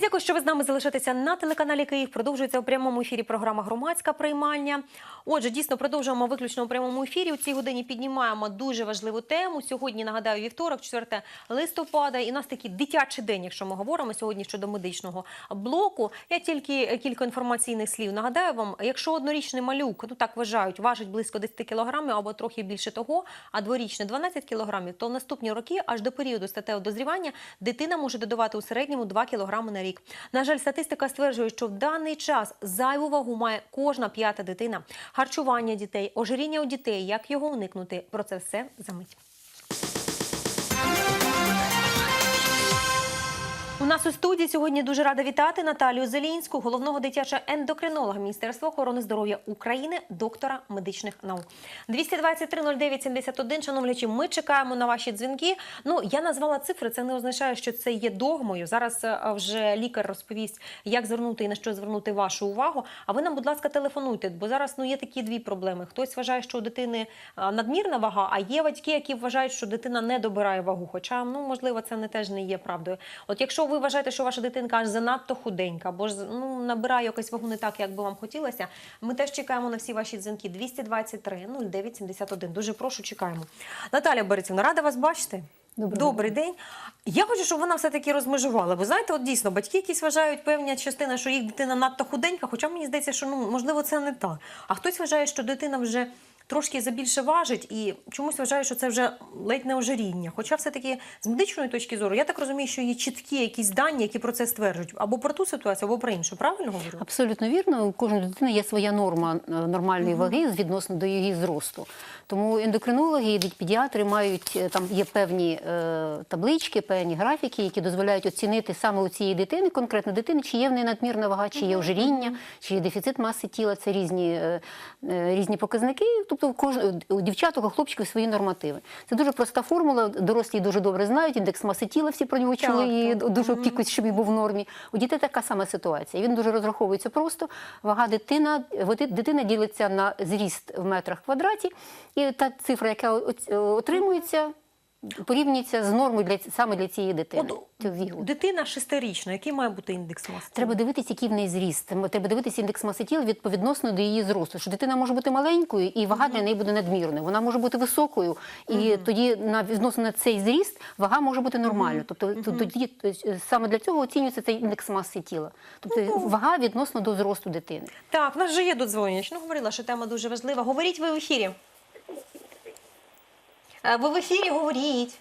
Дякую, що ви з нами залишаєтеся на телеканалі Київ. Продовжується у прямому ефірі програма Громадська приймальня. Отже, дійсно продовжуємо виключно у прямому ефірі. У цій годині піднімаємо дуже важливу тему. Сьогодні нагадаю вівторок, 4 листопада. І у нас такий дитячий день, якщо ми говоримо сьогодні щодо медичного блоку. Я тільки кілька інформаційних слів нагадаю вам. Якщо однорічний малюк, ну так вважають, важить близько 10 кілограмів або трохи більше того, а дворічний 12 кілограмів, то в наступні роки, аж до періоду статевого дозрівання, дитина може додавати у середньому 2 кілограми на рік. На жаль, статистика стверджує, що в даний час зайву вагу має кожна п'ята дитина. Харчування дітей, ожиріння у дітей, як його уникнути. Про це все за мить. Нас у студії сьогодні дуже рада вітати Наталію Зелінську, головного дитячого ендокринолога Міністерства охорони здоров'я України, доктора медичних наук. 223-09-71, шановні глядачі, ми чекаємо на ваші дзвінки. Ну, я назвала цифри, це не означає, що це є догмою. Зараз е, вже лікар розповість, як звернути і на що звернути вашу увагу. А ви нам, будь ласка, телефонуйте, бо зараз ну, є такі дві проблеми. Хтось вважає, що у дитини надмірна вага, а є батьки, які вважають, що дитина не добирає вагу. Хоча, ну, можливо, це не теж не є правдою. От якщо ви вважаєте, що ваша дитинка аж занадто худенька, або ж ну, набирає якось вагу не так, як би вам хотілося, ми теж чекаємо на всі ваші дзвінки 223 09 71. Дуже прошу, чекаємо. Наталя Борисівна, рада вас бачити. Доброго Добрий день. Я хочу, щоб вона все-таки розмежувала. Бо знаєте, от дійсно, батьки якісь вважають певна частина, що їх дитина надто худенька, хоча мені здається, що ну можливо це не так. А хтось вважає, що дитина вже трошки забільше важить і чомусь вважає, що це вже ледь не ожиріння. Хоча все-таки з медичної точки зору, я так розумію, що є чіткі якісь дані, які про це стверджують. Або про ту ситуацію, або про іншу. Правильно говорю? Абсолютно вірно. У кожної дитини є своя норма е, нормальної ваги відносно до її зросту. Тому ендокринологи і педіатри мають е, там є певні е, таблички, певні графіки, які дозволяють оцінити саме у цієї дитини, конкретно дитини, чи є в неї надмірна вага, чи є ожиріння, чи є дефіцит маси тіла. Це різні, е, е, різні показники. Тобто у дівчаток, у хлопчиків свої нормативи. Це дуже проста формула. Дорослі дуже добре знають. Індекс маси тіла всі про нього чули і дуже опікують, щоб він був в нормі. У дітей така сама ситуація. Він дуже розраховується просто. Вага дитина, дитина ділиться на зріст в метрах квадраті, і та цифра, яка отримується, порівнюється з нормою для саме для цієї дитини. От Дитина шестирічна, який має бути індекс маси? Треба дивитися, який в неї зріст. Треба- дивитися індекс маси тіла відповідносно до її зросту. Що дитина може бути маленькою, і вага для неї буде надмірною. Вона може бути високою, і тоді на відносно на цей зріст вага може бути нормальною. Тобто то- тоді то е, саме для цього оцінюється цей індекс маси тіла. Тобто вага відносно до зросту дитини. Так, в нас вже є додзвонювач. Ну, говорила, що тема дуже важлива. Говоріть ви в ефірі. Е, Ви в ефірі говоріть.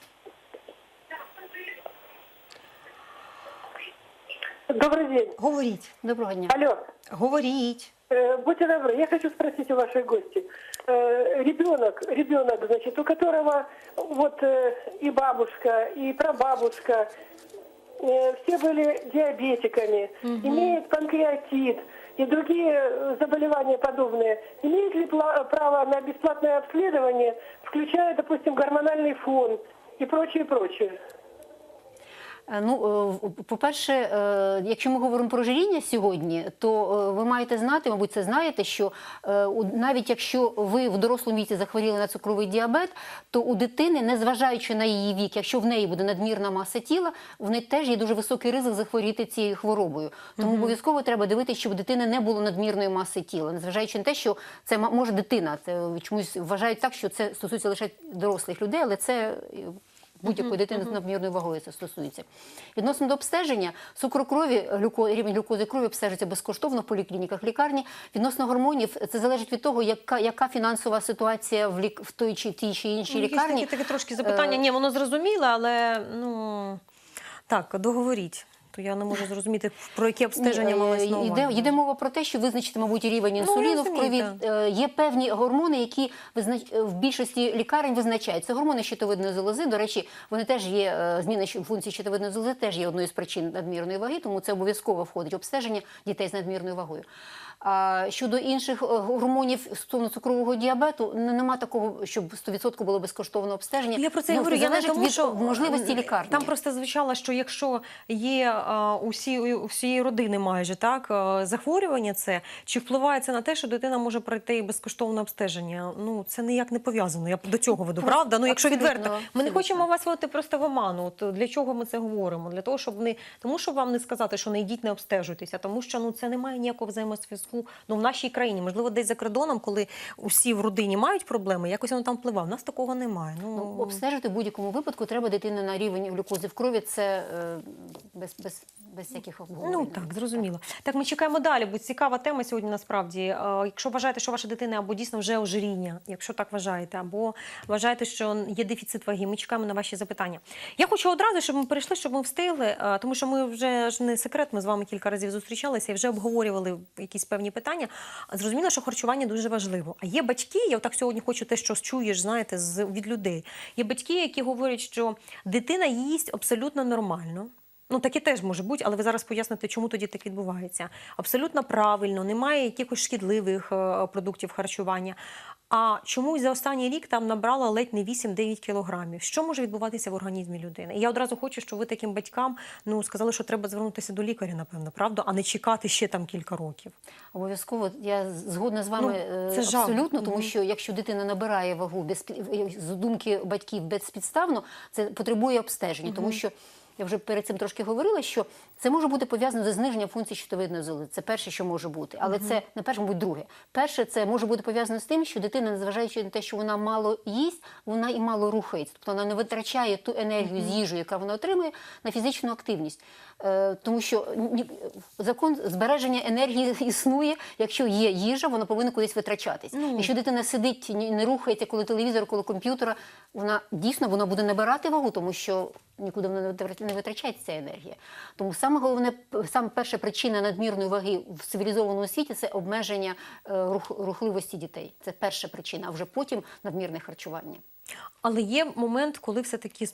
Добрый день. Говоріть. Доброго дня. Алло. Говоріть. Э, Будьте добры, я хочу спросить у вашей гости. Э, Ребенок, ребенок, значит, у которого вот э, и бабушка, и прабабушка, э, все были диабетиками, имеет панкреатит и другие э, заболевания подобные, имеет ли пла- право на бесплатное обследование, включая, допустим, гормональный фон и прочее, прочее? Е, Ну, е, по-перше, е, якщо ми говоримо про ожиріння сьогодні, то ви маєте знати, мабуть, це знаєте, що навіть якщо ви в дорослому віці захворіли на цукровий діабет, то у дитини, незважаючи на її вік, якщо в неї буде надмірна маса тіла, в неї теж є дуже високий ризик захворіти цією хворобою. Тому обов'язково треба дивитися, щоб у дитини не було надмірної маси тіла, незважаючи на те, що це може дитина. Це чомусь вважають так, що це стосується лише дорослих людей, але це. Будь-якої дитини з надмірною вагою це стосується. Відносно до обстеження, цукру крові, глюко, рівень глюкози крові обстежується безкоштовно в поліклініках лікарні. Відносно гормонів, це залежить від того, яка, яка фінансова ситуація в, лік, в той чи тій чи іншій Ну, лікарні. таке, таке трошки запитання. Е, Ні, воно зрозуміле, але ну так, договоріть. То я не можу зрозуміти, про яке обстеження е, на йде, увазі. йде мова про те, що визначити, мабуть, рівень Ну, інсуліну в крові. Е, Є певні гормони, які е, в більшості лікарень визначають. Це гормони щитовидної залози. До речі, вони теж є Зміни зміна функції щитовидної залози, теж є одною з причин надмірної ваги, тому це обов'язково входить обстеження дітей з надмірною вагою. Щодо інших е, гормонів стосовно цукрового діабету, нема такого, щоб 100% було безкоштовне обстеження. Я про це Ну, говорю. Я не тому, від що можливості е, лікарні. Там просто звучало, що якщо є а, у, всі, у всієї родини майже так захворювання, це чи впливає це на те, що дитина може пройти безкоштовне обстеження? Ну це ніяк не пов'язано. Я до цього веду, правда? Ну якщо відверто, ми не хочемо вас вводити просто в оману. От для чого ми це говоримо? Для того, щоб не тому, щоб вам не сказати, що не йдіть, не обстежуйтеся, тому що ну це не має ніякого взаємозв'язку. Ну в нашій країні, можливо, десь за кордоном, коли усі в родині мають проблеми, якось воно там впливає. У нас такого немає. Ну, Ну обстежити в будь-якому випадку треба дитину на рівень глюкози в крові. Це е, без, без, без всяких обговорень. Ну так, зрозуміло. Так, ми чекаємо далі, бо цікава тема сьогодні насправді. Е, Якщо вважаєте, що ваша дитина або дійсно вже ожиріння, якщо так вважаєте, або вважаєте, що є дефіцит ваги, ми чекаємо на ваші запитання. Я хочу одразу, щоб ми перейшли, щоб ми встигли, е, тому що ми вже ж не секрет, ми з вами кілька разів зустрічалися і вже обговорювали якісь певні питання. Зрозуміло, що харчування дуже важливо. А є батьки, я так сьогодні хочу те, що чуєш, знаєте, з від людей. Є батьки, які говорять, що дитина їсть абсолютно нормально. Ну, таке теж може бути, але ви зараз поясните, чому тоді так відбувається. Абсолютно правильно, немає якихось шкідливих е, продуктів харчування. А чомусь за останній рік там набрала ледь не 8-9 кілограмів. Що може відбуватися в організмі людини? І я одразу хочу, щоб ви таким батькам ну сказали, що треба звернутися до лікаря, напевно, правда, а не чекати ще там кілька років. Обов'язково я згодна з вами Ну, е, це жах. абсолютно, тому що якщо дитина набирає вагу без з думки батьків безпідставно, це потребує обстеження, тому що. Я вже перед цим трошки говорила, що це може бути пов'язано зі зниженням функцій щитовидної залози. Це перше, що може бути. Але це не перше, мабуть, друге. Перше, це може бути пов'язано з тим, що дитина, незважаючи на те, що вона мало їсть, вона і мало рухається. Тобто вона не витрачає ту енергію з їжею, яка вона отримує, на фізичну активність. Е, тому що закон збереження енергії існує. Якщо є їжа, вона повинна кудись витрачатись. Ну. Якщо дитина сидить, не рухається, коли телевізор, коли комп'ютера, вона дійсно вона буде набирати вагу, тому що нікуди вона не витрачається ця енергія. Тому саме головне, саме перша причина надмірної ваги в цивілізованому світі це обмеження е, рух, рухливості дітей. Це перша причина, а вже потім надмірне харчування. Але є момент, коли все-таки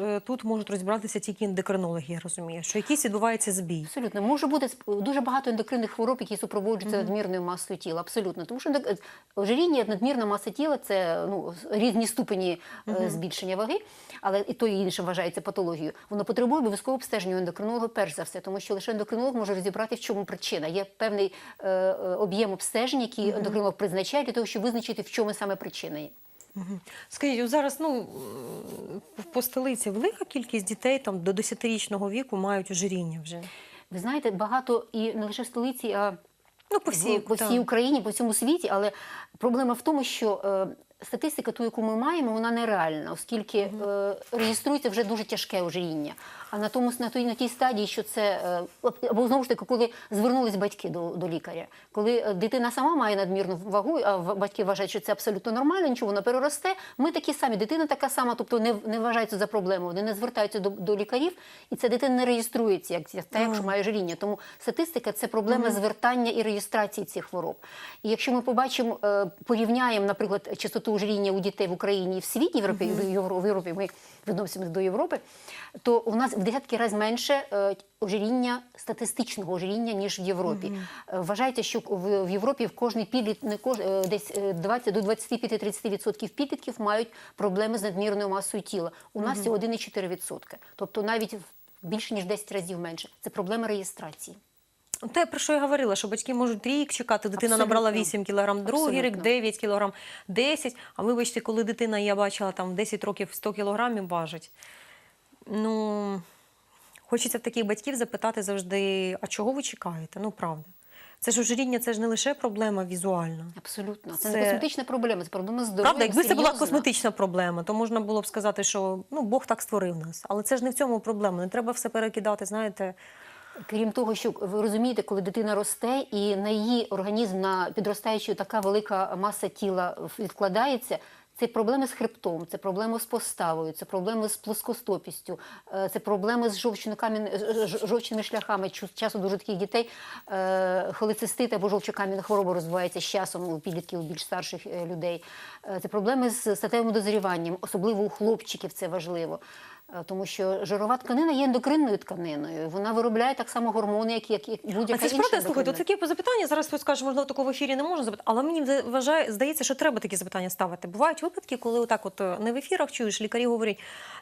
е, тут можуть розібратися тільки ендокринологи, я розумію, що якийсь відбувається збій. Абсолютно може бути дуже багато ендокринних хвороб, які супроводжуються надмірною масою тіла. Абсолютно, тому що ендок- ожиріння, надмірна маса тіла це ну різні ступені е, збільшення ваги, але і то і інше вважається патологією. Воно потребує обов'язково обстеження ендокринолога перш за все, тому що лише ендокринолог може розібрати, в чому причина. Є певний е, е, об'єм обстежень, який ендокринолог призначає для того, щоб визначити, в чому саме причина є. Скажіть, зараз ну м, по столиці велика кількість дітей там до 10-річного віку мають ожиріння вже. Ви знаєте, багато і не лише в столиці, а Ну, по всій, по всій. Україні, по всьому світі, але проблема в тому, що е, статистика, ту, яку ми маємо, вона нереальна, оскільки е, реєструється вже дуже тяжке ожиріння. А на тому на той на тій стадії, що це е, або знову ж таки, коли звернулись батьки до, до лікаря, коли е, дитина сама має надмірну вагу, а батьки вважають, що це абсолютно нормально, нічого вона переросте. Ми такі самі, дитина така сама, тобто не, не вважається за проблему, вони не звертаються до, до лікарів, і ця дитина не реєструється, як, як та, якщо має ожиріння. Тому статистика це проблема звертання і реєстрації цих хвороб. І якщо ми побачимо, е, порівняємо, наприклад, частоту ожиріння у дітей в Україні і в світі, в Європі, в Євро- в Європі ми відносимося до Європи, то у нас в десятки разів менше е, ожиріння, статистичного ожиріння, ніж в Європі. Е, Вважається, що в, в Європі в кожній підліт, не кож, е, десь е, 20 до 25-30% підлітків мають проблеми з надмірною масою тіла. У нас це 1,4%. Тобто навіть більше ніж 10 разів менше. Це проблема реєстрації. Те, про що я говорила, що батьки можуть рік чекати, дитина Абсолютно. набрала 8 кілограм, другий рік 9 кілограм, 10. А вибачте, коли дитина, я бачила, там 10 років 100 кілограмів важить. Ну, хочеться в таких батьків запитати завжди, а чого ви чекаєте? Ну, правда. Це ж ожиріння, це ж не лише проблема візуальна. Абсолютно. Це, Це- не косметична проблема, це проблема здоров'я. Правда, якби це була косметична проблема, то можна було б сказати, що ну, Бог так створив нас. Але це ж не в цьому проблема. Не треба все перекидати, знаєте. Крім того, що ви розумієте, коли дитина росте і на її організм, на підростаючу така велика маса тіла відкладається. Це проблеми з хребтом, це проблеми з поставою, це проблеми з плоскостопістю, е, це проблеми з ж- ж- жовчними шляхами. Часу дуже таких дітей е, холецистит або жовчокам'яна хвороба розвивається з часом у підлітків, у більш старших е, людей. Е, Це проблеми з статевим дозріванням, особливо у хлопчиків це важливо. Е, Тому що жирова тканина є ендокринною тканиною. Вона виробляє так само гормони, як, як, як будь-яка А це ж правда, слухайте, ендокринна. таке запитання зараз хтось скаже, можливо, такого в ефірі не можна запитати, але мені вважає, здається, що треба такі запитання ставити. Бувають випадки, коли отак от е, не в ефірах чуєш, лікарі говорять,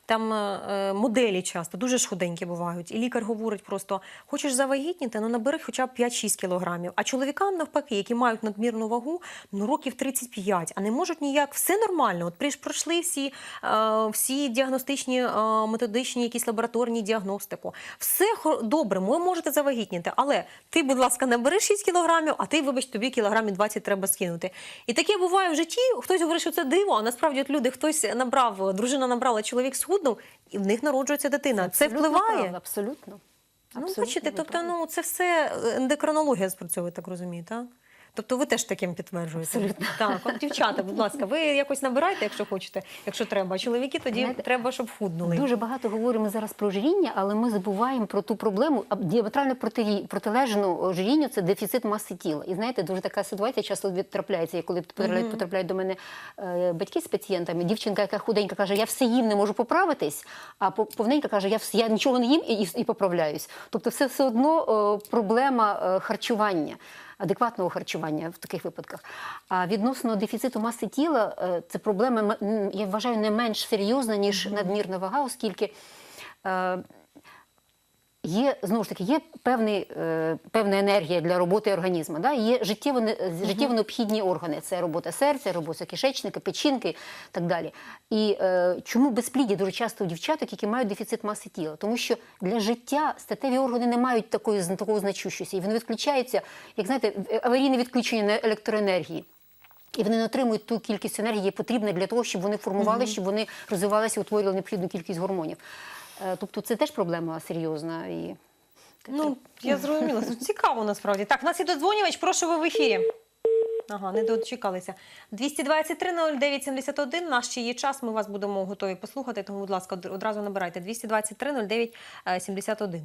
там е, моделі часто дуже ж худенькі бувають, і лікар говорить просто: хочеш завагітніти, ну набери хоча б 5-6 кілограмів. А чоловікам навпаки, які мають надмірну вагу, ну років 35, а не можуть ніяк, все нормально. От прийш- пройшли всі, всі діагностичні, методичні, якісь лабораторні діагностику. Все добре, ви можете завагітніти, але ти, будь ласка, набери 6 кілограмів, а ти, вибач, тобі кілограмів 20 треба скинути. І таке буває в житті. Хтось говорить, що це диво, а насправді от люди, хтось набрав, дружина набрала, чоловік схуднув, і в них народжується дитина. Це, Абсолютно впливає. правда, абсолютно. Ну, бачите, тобто, ну це все ендокринологія спрацьовує, так розумію, так? Тобто ви теж таким підтверджуєте. Абсолютно. Так, от дівчата, будь ласка, ви якось набирайте, якщо хочете, якщо треба. А чоловіки тоді Знаєте, треба, щоб худнули. Дуже багато говоримо зараз про ожиріння, але ми забуваємо про ту проблему а діаметрально протилежну ожирінню – це дефіцит маси тіла. І знаєте, дуже така ситуація часто від- трапляється, коли потрапляють, потрапляють до мене е, батьки з пацієнтами. Дівчинка, яка худенька, каже, я все їм не можу поправитись, а по- повненька каже, я, я нічого не їм і, і, і поправляюсь. Тобто, це все одно е, проблема е, харчування. Адекватного харчування в таких випадках. А відносно дефіциту маси тіла, е, це проблема, я вважаю, не менш серйозна, ніж надмірна вага, оскільки е, є знову ж таки є певний, е, певна енергія для роботи організму. Да? Є життєво, життєво необхідні органи. Це робота серця, робота кишечника, печінки і так далі. І е, чому безпліддя дуже часто у дівчаток, які мають дефіцит маси тіла? Тому що для життя статеві органи не мають такої, такого значущості. І вони відключаються, як знаєте, аварійне відключення на електроенергії. І вони не отримують ту кількість енергії, яка потрібна для того, щоб вони формувалися, щоб вони розвивалися утворювали необхідну кількість гормонів. Е, Тобто це теж проблема серйозна. І... Ну, я зрозуміла. Цікаво насправді. Так, в нас є додзвонювач, прошу ви в ефірі. Ага, не дочекалися. 223-09-71, наш ще є час, ми вас будемо готові послухати, тому, будь ласка, одразу набирайте. 223-09-71.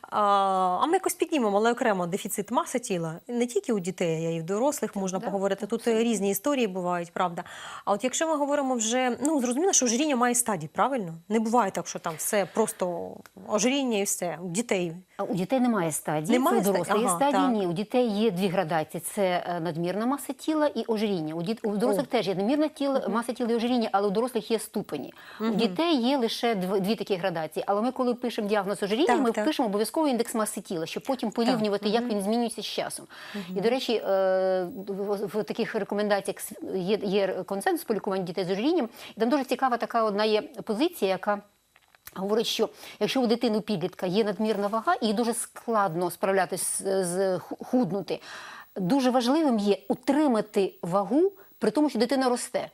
А, ми якось піднімемо, але окремо дефіцит маси тіла. Не тільки у дітей, а й у дорослих можна да, поговорити. Тут різні історії бувають, правда. А от якщо ми говоримо вже, ну, зрозуміло, що ожиріння має стадії, правильно? Не буває так, що там все просто ожиріння і все. У дітей У дітей немає стадії, Немає це у є Ага, стадії. так. Ні, у дітей є дві градації: це е, надмірна маса тіла і ожиріння. У, діт... у дорослих теж є надмірна тіла, маса тіла і ожиріння, але у дорослих є ступені. У дітей є лише дв... дві такі градації. Але ми, коли пишемо діагноз ожиріння, Так, ми так. пишемо обов'язково індекс маси тіла, щоб потім порівнювати, як він змінюється з часом. І, до речі, е, в, таких рекомендаціях є, є консенсус по лікуванню дітей з ожирінням. І там дуже цікава така одна є позиція, яка. Говорить, що якщо у дитини підлітка є надмірна вага, їй дуже складно справлятися з, худнути, дуже важливим є утримати вагу при тому, що дитина росте.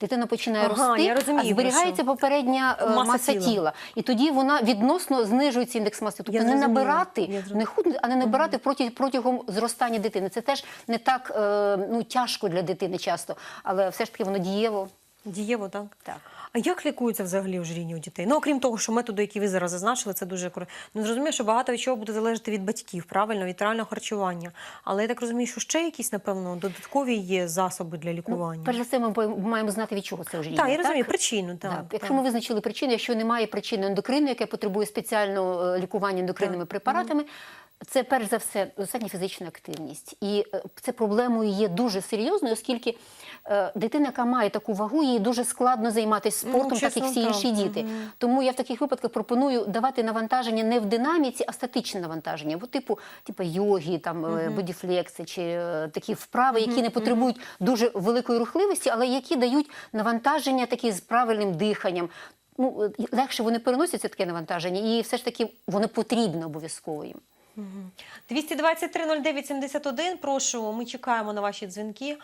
Дитина починає Ага, рости, розумію, а зберігається про що. попередня е, Маса маса, тіла. тіла. І тоді вона відносно знижується індекс маси. Тобто Я не зрозуміла, набирати, не худнути, а не набирати проти, протягом зростання дитини. Це теж не так е, ну, тяжко для дитини часто, але все ж таки воно дієво. Дієво, так? Так. А як лікується взагалі ожиріння у дітей? Ну, окрім того, що методи, які ви зараз зазначили, це дуже корисно. Ну, зрозуміло, що багато від чого буде залежати від батьків, правильно, від реального харчування. Але я так розумію, що ще якісь, напевно, додаткові є засоби для лікування. Ну, перш за все, ми маємо знати, від чого це ожиріння. так, я розумію, причину. Так, Так. так. Якщо ми визначили причину, якщо немає причини ендокрину, яке потребує спеціального е, лікування ендокринними препаратами, це перш за все достатня фізична активність. І е, це проблемою є дуже серйозною, оскільки е, дитина, яка має таку вагу, їй дуже складно займатися Ну, спортом, так чесно, як всі так. інші діти. Тому я в таких випадках пропоную давати навантаження не в динаміці, а статичне навантаження, бо типу, типу йоги, там е, бодіфлекси чи е, такі вправи, які не потребують дуже великої рухливості, але які дають навантаження такі з правильним диханням. Ну, е, легше вони переносяться таке навантаження, і все ж таки воно потрібно обов'язково їм. 223-09-71, прошу, ми чекаємо на ваші дзвінки.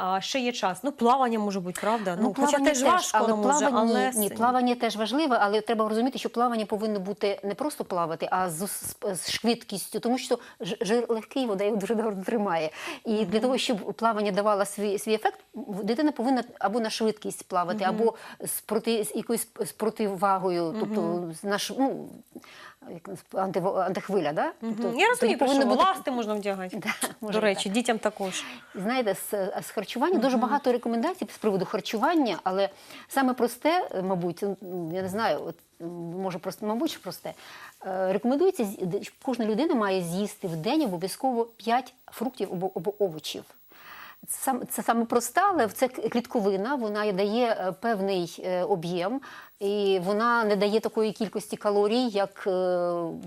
А, ще є час. Ну, плавання може бути, правда? Ну, хоча теж важко, але може, плавання, але... ні, плавання теж важливе, але треба розуміти, що плавання повинно бути не просто плавати, а з, з, з швидкістю, тому що жир легкий, вода його дуже добре тримає. І для того, щоб плавання давало свій, свій ефект, дитина повинна або на швидкість плавати, або з проти з якоюсь з противагою, тобто з наш, ну, як антиво- антихвиля. Да? Тобто Мгм. Я розумію, про що бути- ласти можна вдягати. Да, може До речі, так. дітям також. Знаєте, з, з харчування дуже багато рекомендацій з приводу харчування, але саме просте, мабуть, я не знаю, от, може просто, мабуть, що просте. е, Рекомендується, кожна людина має з'їсти в день обов'язково 5 фруктів або овочів. Це саме проста, але це клітковина, вона дає е, певний е, об'єм, і вона не дає такої кількості калорій, як е,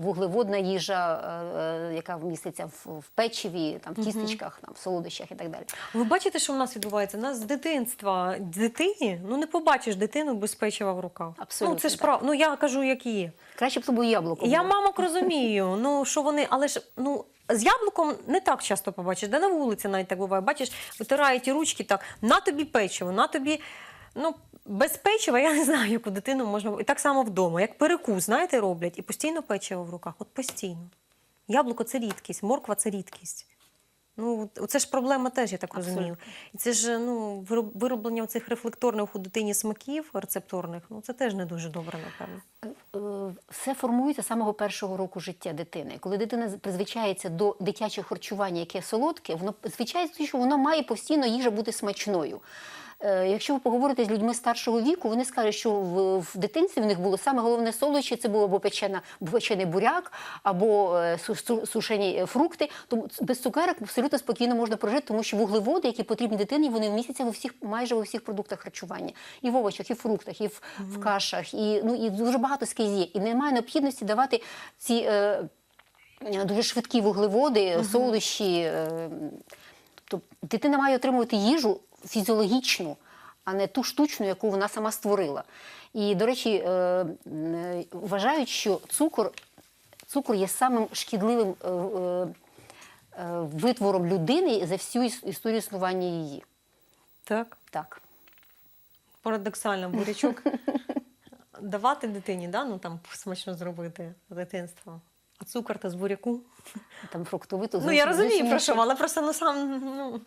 вуглеводна їжа, яка міститься в, печиві, там, в тістечках, там, в солодощах і так далі. Ви бачите, що в нас відбувається? У нас з дитинства дитині, ну не побачиш дитину без печива в руках. Абсолютно Ну це ж прав. Ну я кажу, як є. Краще б собою яблуко. Я мамок розумію. Ну що вони, але ж ну. З яблуком не так часто побачиш, де на вулиці навіть так буває. Бачиш, витирають ті ручки так, на тобі печиво, на тобі. Ну, без печива я не знаю, яку дитину можна. І так само вдома, як перекус, знаєте, роблять, і постійно печиво в руках. От постійно. Яблуко це рідкість, морква це рідкість. Ну, це ж проблема теж, я так розумію. Абсолютно. І це ж ну, вироблення цих рефлекторних у дитині смаків рецепторних, ну це теж не дуже добре, напевно. Е, все формується з самого першого року життя дитини. Коли дитина призвичається до дитячого харчування, яке солодке, воно звичайно, що воно має постійно їжа бути смачною. Е, Якщо ви поговорите з людьми старшого віку, вони скажуть, що в, в дитинстві в них було саме головне солодощі, це було або печена, печений буряк, або е, су- су- сушені е, фрукти. Тому без цукерок абсолютно спокійно можна прожити, тому що вуглеводи, які потрібні дитині, вони містяться у всіх майже у всіх продуктах харчування, і в овочах, і в фруктах, і в, в кашах, і ну і дуже багато скрізь є. І немає необхідності давати ці. Е, Дуже швидкі вуглеводи, солодощі. е, Тобто дитина має отримувати їжу фізіологічну, а не ту штучну, яку вона сама створила. І, до речі, е, е, вважають, що цукор, цукор є самим шкідливим е, витвором людини за всю історію існування її. Так. Так. Парадоксально, бурячок давати дитині, да? ну там смачно зробити з дитинства. А цукор та з буряку. Там фруктовито. Ну я розумію про що, але просто ну сам ну,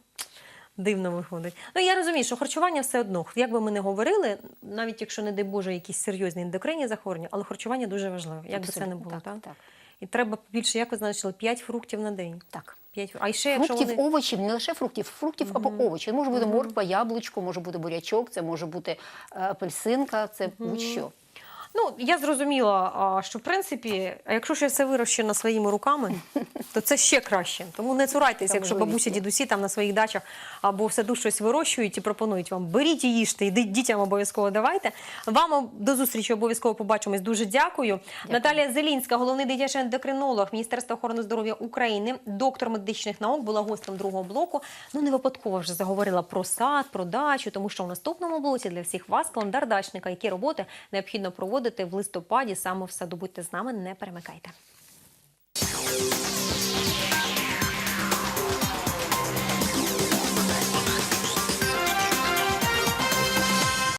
дивно виходить. Ну я розумію, що харчування все одно, як би ми не говорили, навіть якщо не дай Боже, якісь серйозні ендокринні захворювання, але харчування дуже важливе, як би це не було. так, Так, так. І треба більше, як ви значили, 5 фруктів на день. Так. 5, а ще якщо Фруктів, вони... овочів, не лише фруктів, фруктів або овочів. Може бути морква, яблучко, може бути бурячок, це може бути е, апельсинка, це будь-що. Ну, я зрозуміла, що в принципі, якщо ще все вирощено своїми руками, то це ще краще. Тому не цурайтеся, якщо бабусі, дідусі там на своїх дачах або в саду щось вирощують і пропонують вам. Беріть і їжте, і дітям обов'язково давайте. Вам до зустрічі обов'язково побачимось. Дуже дякую. Наталія Зелінська, головний дитячий ендокринолог Міністерства охорони здоров'я України, доктор медичних наук, була гостем другого блоку. Ну не випадково вже заговорила про сад, про дачу, тому що в наступному блоці для всіх вас календар дачника, які роботи необхідно проводити в листопаді саме в саду. Будьте з нами, не перемикайте.